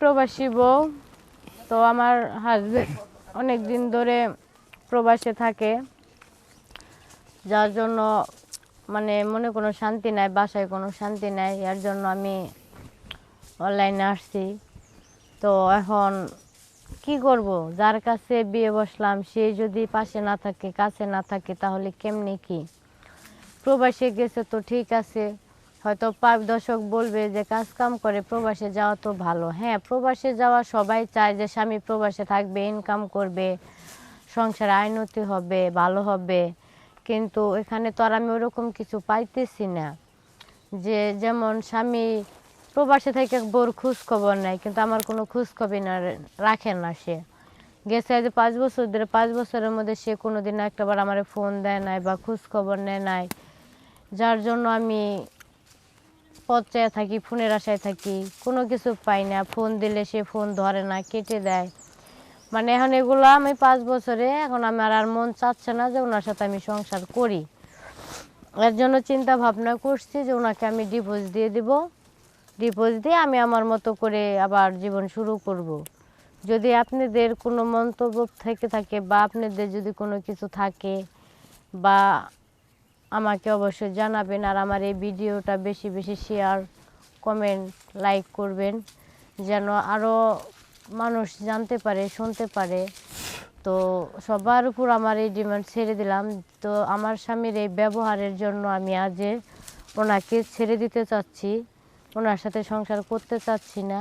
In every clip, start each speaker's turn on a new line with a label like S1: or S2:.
S1: প্রবাসী বউ, তো আমার হাজবেন্ড অনেক দিন ধরে প্রবাসে থাকে, যার জন্য মানে মনে কোনো শান্তি নাই, বাসায় কোনো শান্তি নাই, এর জন্য আমি অনলাইনে আসছি। তো এখন কি করব? যার কাছে বিয়ে বসলাম, সে যদি পাশে না থাকে, কাছে না থাকে, তাহলে কেমনি কি? প্রবাসে গেছে তো ঠিক আছে হয়তো পাঁচ দশক বলবে যে, কাজ কাম করে প্রবাসে যাওয়া তো ভালো। হ্যাঁ প্রবাসে যাওয়া সবাই চায় যে, স্বামী প্রবাসে থাকবে ইনকাম করবে, সংসারে আইনতি হবে, ভালো হবে। কিন্তু এখানে তো আর আমি ওরকম কিছু পাইতেছি না যে, যেমন স্বামী প্রবাসে থেকে বোর খোঁজ খবর নাই কিন্তু আমার কোনো খোঁজ খবর না, রাখে না সে। গেছে আজ পাঁচ বছর ধরে, পাঁচ বছরের মধ্যে সে কোনোদিন একটাবার আমার ফোন দেয় নাই বা খোঁজ খবর নেয় নাই। যার জন্য আমি পচায় থাকি, ফোনের আশায় থাকি, কোনো কিছু পাই না, ফোন দিলে সে ফোন ধরে না, কেটে দেয়। মানে এখন এগুলো আমি পাঁচ বছরে, এখন আমার আর মন চাচ্ছে না যে ওনার সাথে আমি সংসার করি। এর জন্য চিন্তা ভাবনা করছি যে ওনাকে আমি ডিভোর্স দিয়ে দিব। ডিভোর্স দিয়ে আমি আমার মতো করে আবার জীবন শুরু করব। যদি আপনাদের কোনো মন্তব্য থেকে থাকে বা আপনাদের যদি কোনো কিছু থাকে বা আমাকে অবশ্যই জানাবেন আর আমার এই ভিডিওটা বেশি বেশি শেয়ার কমেন্ট লাইক করবেন, যেন আরও মানুষ জানতে পারে, শুনতে পারে। তো সবার উপর আমার এই ডিমান্ড ছেড়ে দিলাম। তো আমার স্বামীর এই ব্যবহারের জন্য আমি আজ ওনাকে ছেড়ে দিতে চাচ্ছি। ওনার সাথে সংসার করতে চাচ্ছি না।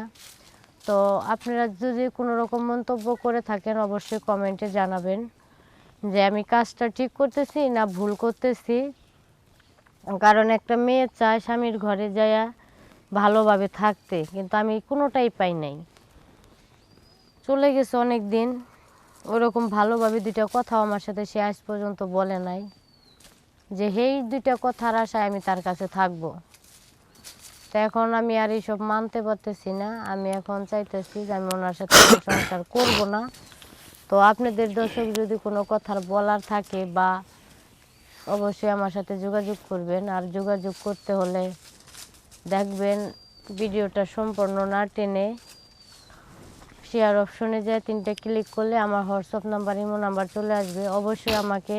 S1: তো আপনারা যদি কোনো রকম মন্তব্য করে থাকেন, অবশ্যই কমেন্টে জানাবেন যে আমি কাজটা ঠিক করতেছি না ভুল করতেছি। কারণ একটা মেয়ে চায় স্বামীর ঘরে যায়া ভালোভাবে থাকতে, কিন্তু আমি কোনোটাই পাই নাই। চলে গেছে অনেক দিন ওরকম ভালোভাবে দুইটা কথাও আমার সাথে সে আজ পর্যন্ত বলে নাই, যে এই দুইটা কথার আশায় আমি তার কাছে থাকব। তো এখন আমি আর এইসব মানতে পারতেছি না, আমি এখন চাইতেছি যে আমি ওনার সাথে সংসার করব না। তো আপনাদের দর্শক যদি কোনো কথার বলার থাকে বা অবশ্যই আমার সাথে যোগাযোগ করবেন আর যোগাযোগ করতে হলে দেখবেন ভিডিওটা সম্পূর্ণ না টেনে শেয়ার অপশনে যায়, তিনটে ক্লিক করলে আমার হোয়াটসঅ্যাপ নাম্বার ইমো নাম্বার চলে আসবে। অবশ্যই আমাকে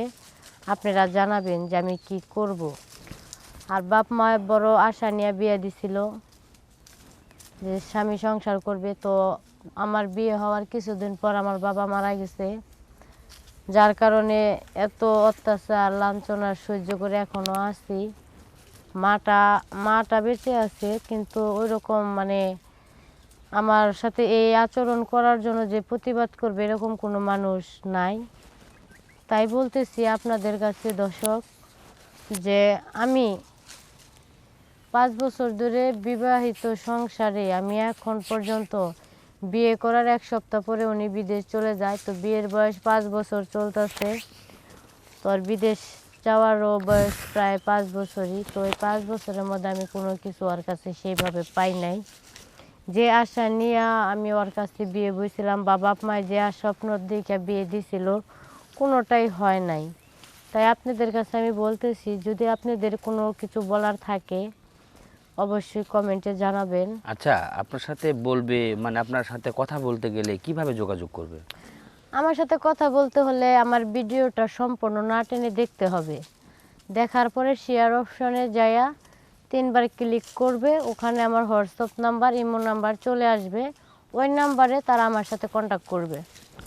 S1: আপনারা জানাবেন যে আমি কি করব। আর বাপ মা বড় আশা নিয়ে বিয়ে দিছিল, যে স্বামী সংসার করবে। তো আমার বিয়ে হওয়ার কিছুদিন পর আমার বাবা মারা গেছে। যার কারণে এত অত্যাচার, লাঞ্ছনা সহ্য করে এখনও আছি। মাটা মাটা বেঁচে আছে, কিন্তু ওই রকম মানে আমার সাথে এই আচরণ করার জন্য যে প্রতিবাদ করবে এরকম কোনো মানুষ নাই। তাই বলতেছি আপনাদের কাছে, দর্শক, যে আমি পাঁচ বছর ধরে বিবাহিত সংসারে আমি এখন পর্যন্ত বিয়ে করার এক সপ্তাহ পরে উনি বিদেশ চলে যায়, তো বিয়ের বয়স পাঁচ বছর চলতেছে। তো আর বিদেশ যাওয়ারও বয়স প্রায় পাঁচ বছরই, তো এই পাঁচ বছরের মধ্যে আমি কোনো কিছু ওর কাছে সেইভাবে পাই নাই। যে আশা নিয়ে আমি ওর কাছে বিয়ে বইছিলাম বা বাপ মায় যে স্বপ্ন দিকে বিয়ে দিছিল, কোনোটাই হয় নাই। তাই আপনাদের কাছে আমি বলতেছি, যদি আপনাদের কোনো কিছু বলার থাকে অবশ্যই কমেন্টে জানাবেন।
S2: আচ্ছা আপনার সাথে বলবে মানে আপনার সাথে কথা বলতে গেলে কীভাবে যোগাযোগ করবে?
S1: আমার সাথে কথা বলতে হলে আমার ভিডিওটা সম্পূর্ণ না টেনে দেখতে হবে। দেখার পরে শেয়ার অপশনে যায়া তিনবার ক্লিক করবে ওখানে আমার হোয়াটসঅ্যাপ নাম্বার ইমো নাম্বার চলে আসবে। ওই নাম্বারে তারা আমার সাথে কন্ট্যাক্ট করবে।